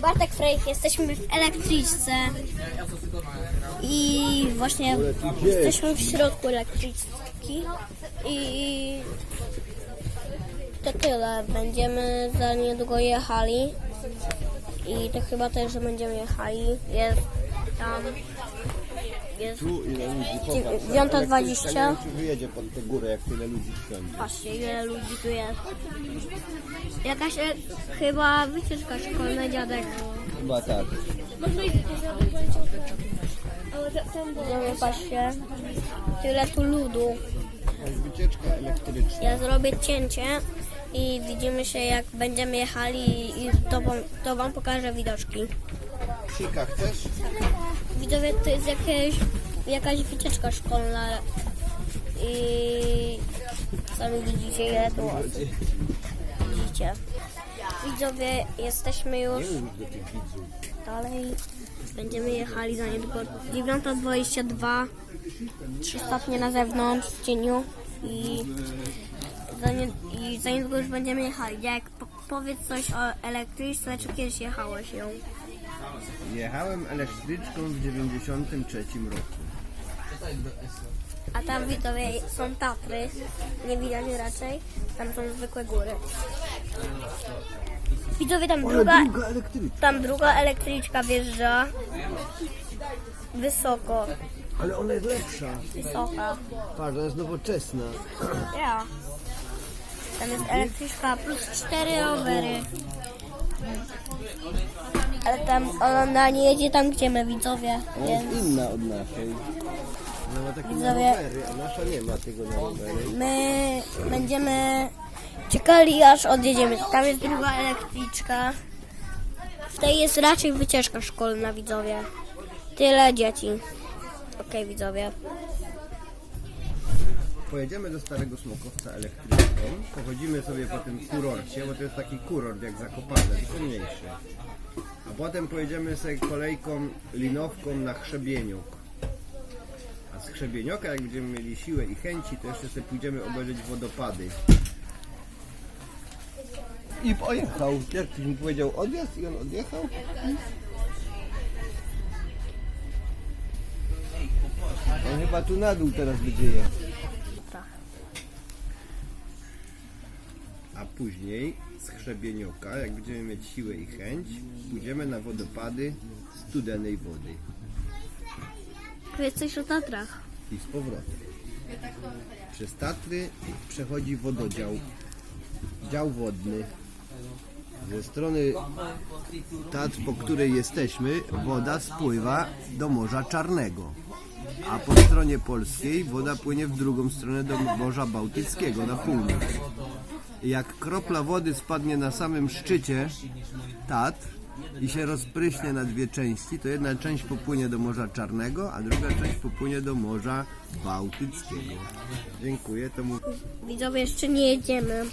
Bartek Frejk, jesteśmy w elektryczce i właśnie jesteśmy w środku elektryczki i to tyle. Będziemy za niedługo jechali i to chyba też, że będziemy jechali. Jest tam jest Tu ile ludzi? Dziew- Popatrz. 9.20. Nie wiem, czy wyjedzie pod tę górę, jak tyle ludzi wsiądzie. Patrzcie, ile ludzi tu jest. Jakaś e, chyba wycieczka szkolna, dziadek. Chyba tak. Widzowie, patrzcie, tyle tu ludu. To jest wycieczka elektryczna. Ja zrobię cięcie i widzimy się jak będziemy jechali i to wam, to wam pokażę widoczki. Sika chcesz? Widzowie, to jest jakieś, jakaś wycieczka szkolna i sami widzicie ile tu osób. Widzowie, jesteśmy już dalej. Będziemy jechali za niedługo 9.22 3 stopnie na zewnątrz w cieniu i za, nie, i za niedługo już będziemy jechali. Jak po, powiedz coś o elektryczce, czy kiedyś jechałeś ją? Jechałem elektryczką w 93 roku. A tam widzowie są Tatry, nie widać raczej, tam są zwykłe góry. Widzowie tam druga, tam druga elektryczka wjeżdża wysoko, Ale ona jest lepsza. wysoka. Patrz, ona jest nowoczesna. Ja. Tam jest elektryczka plus cztery rowery. Ale tam ona nie jedzie tam, gdzie my widzowie, Ona więc jest inna od naszej. Ona ma takie na Widzowie. rowery, a nasza nie ma tego na rowery. my będziemy czekali aż odjedziemy. Tam jest druga elektryczka. W tej jest raczej wycieczka szkolna, widzowie. Tyle dzieci. Okej, widzowie. Pojedziemy do Starego Smokowca elektryczką, pochodzimy sobie po tym kurorcie, bo to jest taki kurort jak Zakopane, tylko mniejszy. A potem pojedziemy sobie kolejką linowką na Chrzebieniok. A z Chrzebienioka, jak będziemy mieli siłę i chęci, to jeszcze sobie pójdziemy obejrzeć wodopady. I pojechał. Jak ktoś mi powiedział odjazd i on odjechał? On chyba tu na dół teraz będzie jechał. A później z Chrzebienioka, jak będziemy mieć siłę i chęć, pójdziemy na wodopady studenej wody Coś o Tatrach. i z powrotem. Przez Tatry przechodzi wododział, dział wodny. Ze strony Tatr, po której jesteśmy, woda spływa do Morza Czarnego. A po stronie polskiej woda płynie w drugą stronę do Morza Bałtyckiego, na północ. Jak kropla wody spadnie na samym szczycie Tatr i się rozpryśnie na dwie części, to jedna część popłynie do Morza Czarnego, a druga część popłynie do Morza Bałtyckiego. Dziękuję, to mu... Widzowie, jeszcze nie jedziemy.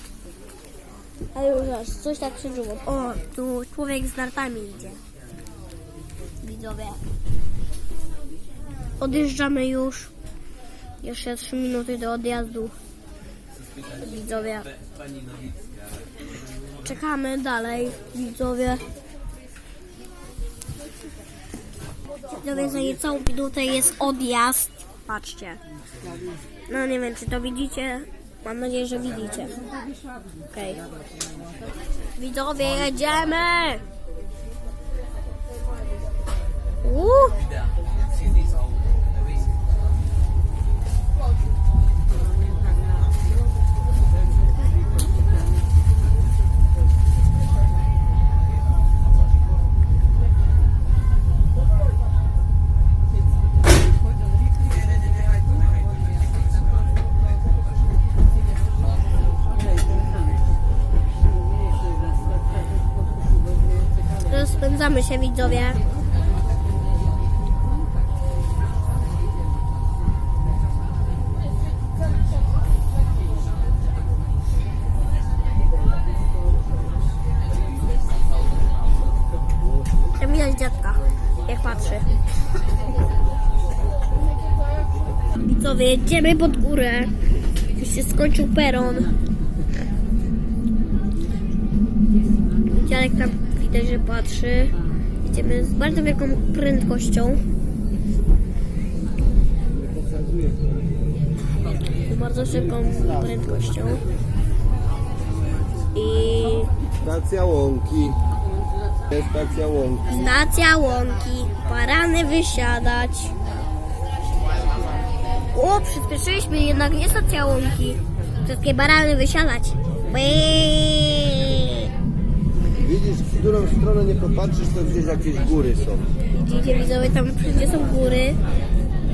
Ale już aż coś tak przyżyło. O, tu człowiek z nartami idzie. Widzowie. Odjeżdżamy już. Jeszcze 3 minuty do odjazdu. Widzowie. Czekamy dalej, widzowie. Widzowie, za niecałą minutę jest odjazd. Patrzcie. No nie wiem, czy to widzicie. Mam nadzieję, że widzicie. Okej. Widzowie, jedziemy! Uuu! Rozpędzamy się, widzowie. Tam widać dziadka, jak patrzy. Widzowie, jedziemy pod górę. Już się skończył peron. Dziadek tam widać, że patrzy. Idziemy z bardzo wielką prędkością. Z bardzo szybką prędkością. I Stacja Łąki. Stacja Łąki. stacja łąki. Parany wysiadać. O, przyspieszyliśmy, jednak nie stacja łąki. Wszystkie barany wysiadać. Bee. Którą stronę nie popatrzysz, to gdzieś jakieś góry są. Widzicie widzowie, tam wszędzie są góry.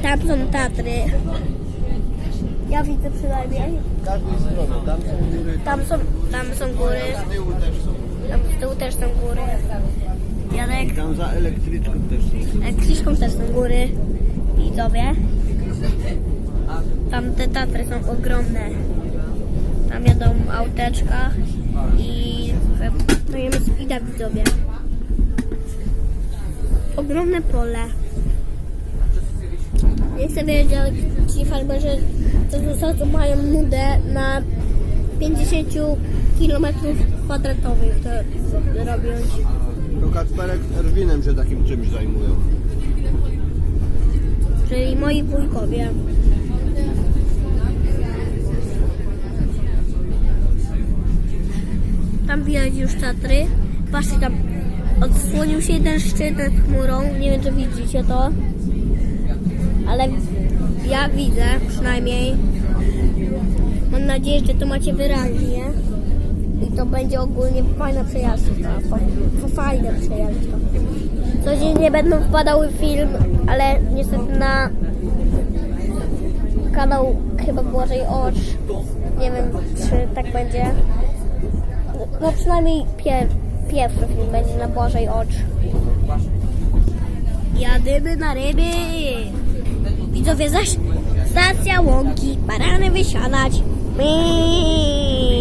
Tam są Tatry. Ja widzę przynajmniej. Z każdej strony. Tam są góry, Tam są, tam są góry. z tyłu też są. Tam z tyłu też są góry. Janek, Tam za elektryczką też są. Krzyżką też są góry. Widzowie. Tam te Tatry są ogromne. Tam jadą auteczka i dajemy speeda widzowie. Ogromne pole. Nie chcę wiedzieć, ci farmerzy to zasadzą mają nudę na 50 km kwadratowych to robią. To Kacperek z Erwinem się takim czymś zajmują. czyli moi wujkowie. Tam widać już Tatry. Patrzcie, tam odsłonił się jeden szczyt nad chmurą. Nie wiem, czy widzicie to. Ale ja widzę przynajmniej. Mam nadzieję, że to macie wyraźnie. I to będzie ogólnie fajna przejażdżka. Fa- Fajna przejażdżka. Codziennie będą wpadały film, ale niestety na kanał chyba Błażej Ocz. Nie wiem, czy tak będzie. No przynajmniej pier pierwszy film będzie na Błażej Ocz. Jadymy na ryby. Widzowie zaś stacja łąki, barany wysiadać. My.